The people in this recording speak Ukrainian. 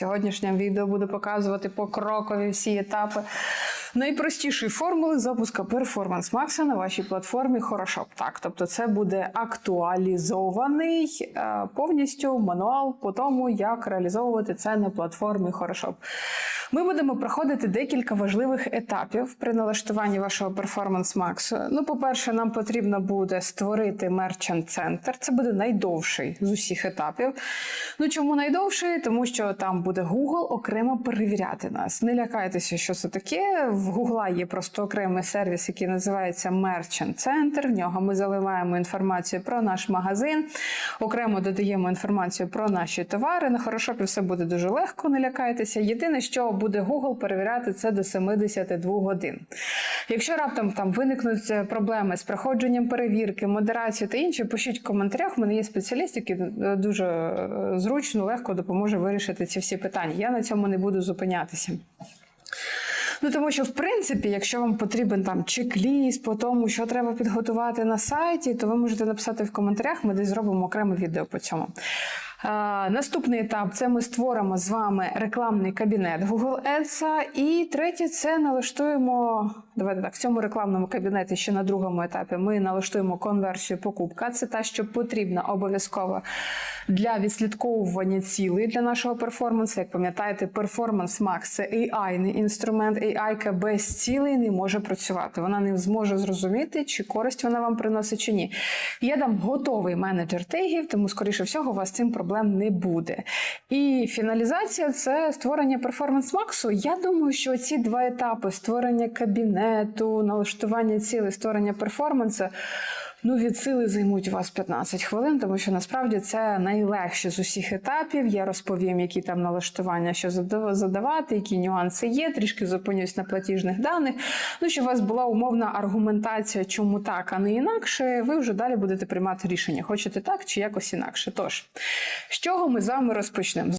Сьогоднішньому відео буду показувати покрокові всі етапи найпростішої формули запуска Performance Max на вашій платформі Хорошоп. Так, тобто це буде актуалізований е, повністю мануал по тому, як реалізовувати це на платформі Хорошоп. Ми будемо проходити декілька важливих етапів при налаштуванні вашого Performance Max. Ну, по-перше, нам потрібно буде створити Merchant Center. Це буде найдовший з усіх етапів. Ну чому найдовший? Тому що там буде Google окремо перевіряти нас. Не лякайтеся, що це таке. В Google є просто окремий сервіс, який називається Merchant Center. В нього ми заливаємо інформацію про наш магазин, окремо додаємо інформацію про наші товари. На хорошопі все буде дуже легко, не лякайтеся. Єдине, що буде Google перевіряти це до 72 годин. Якщо раптом там виникнуть е, проблеми з проходженням перевірки, модерацією та інше, пишіть в коментарях. У мене є спеціаліст, який е, дуже е, зручно, легко допоможе вирішити ці всі питання. Я на цьому не буду зупинятися. Ну тому що, в принципі, якщо вам потрібен там чек-ліст по тому, що треба підготувати на сайті, то ви можете написати в коментарях. Ми десь зробимо окреме відео по цьому. Наступний етап це ми створимо з вами рекламний кабінет Google Ads. І третє це налаштуємо. Давайте так, в цьому рекламному кабінеті ще на другому етапі ми налаштуємо конверсію покупка. Це та, що потрібна обов'язково для відслідковування цілей для нашого перформансу. Як пам'ятаєте, Performance Max – це AI-ний інструмент. AI без цілей не може працювати. Вона не зможе зрозуміти, чи користь вона вам приносить, чи ні. Я дам готовий менеджер тегів, тому, скоріше всього, у вас цим проблем не буде. І фіналізація це створення перформанс максу. Я думаю, що ці два етапи створення кабінету, налаштування цілей, створення перформансу. Ну, від сили займуть у вас 15 хвилин, тому що насправді це найлегше з усіх етапів. Я розповім, які там налаштування, що задав- задавати, які нюанси є. Трішки зупинюсь на платіжних даних. Ну, щоб у вас була умовна аргументація, чому так, а не інакше. Ви вже далі будете приймати рішення, хочете так чи якось інакше. Тож, з чого ми з вами розпочнемо?